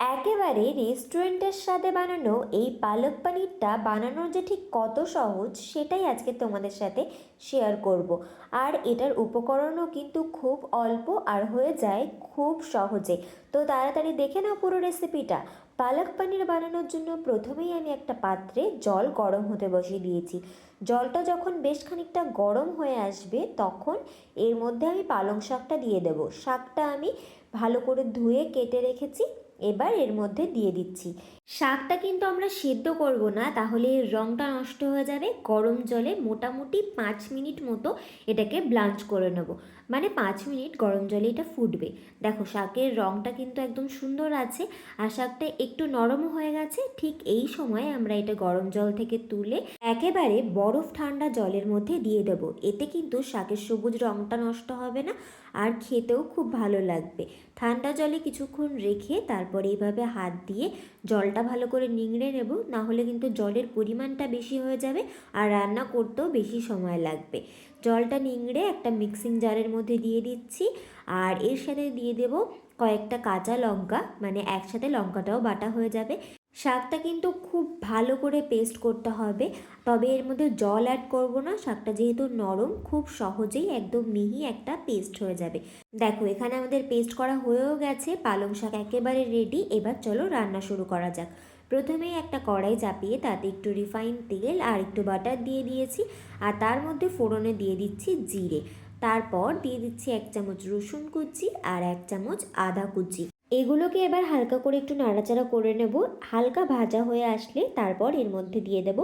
একেবারে রেস্টুরেন্টের স্বাদে বানানো এই পালক পানিরটা বানানো যে ঠিক কত সহজ সেটাই আজকে তোমাদের সাথে শেয়ার করব। আর এটার উপকরণও কিন্তু খুব অল্প আর হয়ে যায় খুব সহজে। তো তাড়াতাড়ি দেখে নাও পুরো রেসিপিটা পালক পানির বানানোর জন্য প্রথমেই আমি একটা পাত্রে জল গরম হতে বসিয়ে দিয়েছি। জলটা যখন বেশ খানিকটা গরম হয়ে আসবে তখন এর মধ্যে আমি পালং শাকটা দিয়ে দেবো। শাকটা আমি ভালো করে ধুয়ে কেটে রেখেছি। এবার এর মধ্যে দিয়ে দিচ্ছি। শাকটা কিন্তু আমরা সেদ্ধ করব না, তাহলে রঙটা নষ্ট হয়ে যাবে। গরম জলে মোটামুটি পাঁচ মিনিট মতো এটাকে ব্লাঞ্চ করে নেব। মানে পাঁচ মিনিট গরম জলে এটা ফুটবে। দেখো, শাকের রঙটা কিন্তু একদম সুন্দর আছে আর শাকটা একটু নরমও হয়ে গেছে। ঠিক এই সময় আমরা এটা গরম জল থেকে তুলে একেবারে বরফ ঠান্ডা জলের মধ্যে দিয়ে দেব। এতে কিন্তু শাকের সবুজ রঙটা নষ্ট হবে না আর খেতেও খুব ভালো লাগবে। ঠান্ডা জলে কিছুক্ষণ রেখে তারপরে এইভাবে হাত দিয়ে জলটা ভালো করে নিংড়ে নেব না হলে কিন্তু জলের পরিমাণটা বেশি হয়ে যাবে আর রান্না করতেও বেশি সময় লাগবে। জলটা নিংড়ে একটা মিক্সিং জারের মধ্যে দিয়ে দিচ্ছি আর এর সাথে দিয়ে দেব কয়েকটা কাঁচা লঙ্কা মানে একসাথে লঙ্কাটাও বাটা হয়ে যাবে। শাকটা কিন্তু খুব ভালো করে পেস্ট করতে হবে। তবে এর মধ্যে জল অ্যাড করব না, শাকটা যেহেতু নরম, খুব সহজেই একদম মিহি একটা পেস্ট হয়ে যাবে। দেখো, এখানে আমাদের পেস্ট করা হয়েও গেছে, পালং শাক একেবারে রেডি এবার চলো রান্না শুরু করা যাক। প্রথমেই একটা কড়াই চাপিয়ে তাতে একটু রিফাইন তেল আর একটু বাটার দিয়ে দিয়েছি, আর তার মধ্যে ফোড়নে দিয়ে দিচ্ছি জিরে। তারপর দিয়ে দিচ্ছি এক চামচ রসুন কুচি আর এক চামচ আদা কুচি। এগুলোকে এবার হালকা করে একটু নাড়াচাড়া করে নেব। হালকা ভাজা হয়ে আসলে তারপর এর মধ্যে দিয়ে দেব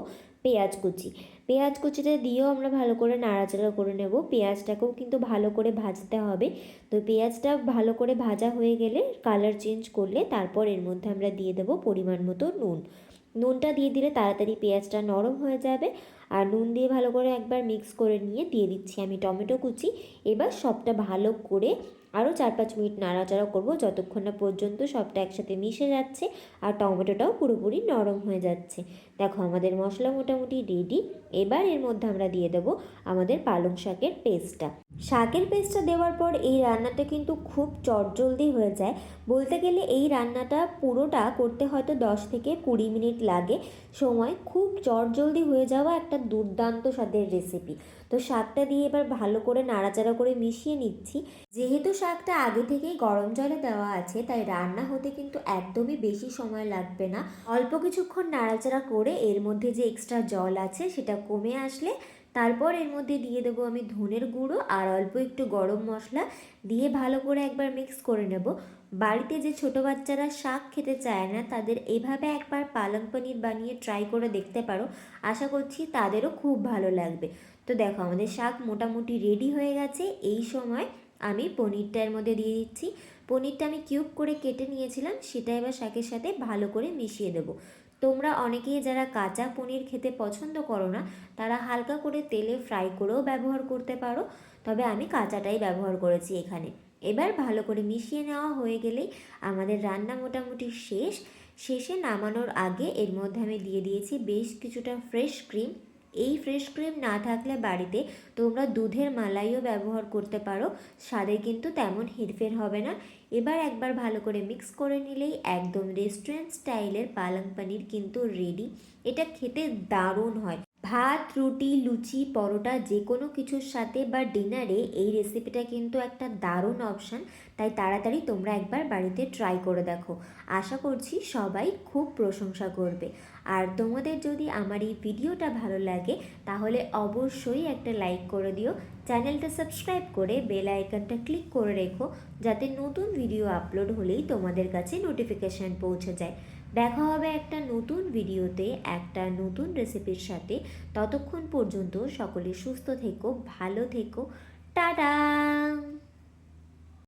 পেঁয়াজ কুচি। পেঁয়াজ কুচিটা দিয়েও আমরা ভালো করে নাড়াচাড়া করে নেব। পেঁয়াজটাকেও কিন্তু ভালো করে ভাজতে হবে। তো পেঁয়াজটা ভালো করে ভাজা হয়ে গেলে কালার চেঞ্জ করলে তারপর এর মধ্যে আমরা দিয়ে দেব পরিমাণ মতো নুন। নুনটা দিয়ে দিলে তাড়াতাড়ি পেঁয়াজটা নরম হয়ে যাবে। আর নুন দিয়ে ভালো করে একবার মিক্স করে নিয়ে দিয়ে দিচ্ছি আমি টমেটো কুচি। এবার সবটা ভালো করে আরও চার পাঁচ মিনিট নাড়াচাড়া করব। যতক্ষণ না পর্যন্ত সবটা একসাথে মিশে যাচ্ছে আর টমেটোটাও পুরোপুরি নরম হয়ে যাচ্ছে। দেখো, আমাদের মশলা মোটামুটি রেডি এবার এর মধ্যে আমরা দিয়ে দেবো আমাদের পালং শাকের পেস্টটা শাকের পেস্টটা দেওয়ার পর এই রান্নাটা কিন্তু খুব চটজলদি হয়ে যায়। বলতে গেলে এই রান্নাটা পুরোটা করতে হয়তো দশ থেকে কুড়ি মিনিট লাগে। সময় খুব চটজলদি হয়ে যাওয়া একটা দুর্দান্ত স্বাদের রেসিপি তো শাকটা দিয়ে এবার ভালো করে নাড়াচাড়া করে মিশিয়ে নিচ্ছি। যেহেতু শাকটা আগে থেকেই গরম জলে দেওয়া আছে, তাই রান্না হতে কিন্তু একদমই বেশি সময় লাগবে না। অল্প কিছুক্ষণ নাড়াচাড়া করে এর মধ্যে যে এক্সট্রা জল আছে, সেটা কমে আসলে তারপর এর মধ্যে দিয়ে দেবো আমি ধনের গুঁড়ো আর অল্প একটু গরম মশলা দিয়ে ভালো করে একবার মিক্স করে নেব। বাড়িতে যে ছোট বাচ্চারা শাক খেতে চায় না, তাদের এভাবে একবার পালং পনির বানিয়ে ট্রাই করে দেখতে পারো। আশা করছি তাদেরও খুব ভালো লাগবে। তো দেখো আমাদের শাক মোটামুটি রেডি হয়ে গেছে। এই সময় আমি পনিরটার মধ্যে দিয়ে দিচ্ছি। পনিরটা আমি কিউব করে কেটে নিয়েছিলাম, সেটা এবার শাকের সাথে ভালো করে মিশিয়ে দেবো। তোমরা অনেকেই যারা কাঁচা পনির খেতে পছন্দ করো না, তারা হালকা করে তেলে ফ্রাই করেও ব্যবহার করতে পারো। তবে আমি কাঁচাটাই ব্যবহার করেছি এখানে। এবার ভালো করে মিশিয়ে নেওয়া হয়ে গেলেই আমাদের রান্না মোটামুটি শেষ। শেষে নামানোর আগে এর মধ্যে আমি দিয়ে দিয়েছি বেশ কিছুটা ফ্রেশ ক্রিম এই ফ্রেশ ক্রিম না থাকলে বাড়িতে তোমরা দুধের মালাইও ব্যবহার করতে পারো। স্বাদে কিন্তু তেমন হেরফের হবে না। এবার একবার ভালো করে মিক্স করে নিলেই একদম রেস্টুরেন্ট স্টাইলের পালং পানির কিন্তু রেডি এটা খেতে দারুণ হয়। ভাত, রুটি, লুচি, পরোটা যে কোনো কিছুর সাথে বা ডিনারে এই রেসিপিটা কিন্তু একটা দারুণ অপশান তাই তাড়াতাড়ি তোমরা একবার বাড়িতে ট্রাই করে দেখো। আশা করছি সবাই খুব প্রশংসা করবে। আর তোমাদের যদি আমার এই ভিডিওটা ভালো লাগে, তাহলে অবশ্যই একটা লাইক করে দিও। চ্যানেলটা সাবস্ক্রাইব করে বেল আইকনটা ক্লিক করে রেখো, যাতে নতুন ভিডিও আপলোড হলেই তোমাদের কাছে নোটিফিকেশান পৌঁছে যায়। দেখা হবে একটা নতুন ভিডিওতে, একটা নতুন রেসিপির সাথে। ততক্ষণ পর্যন্ত সকলে সুস্থ থেকো, ভালো থেকো। টাটা!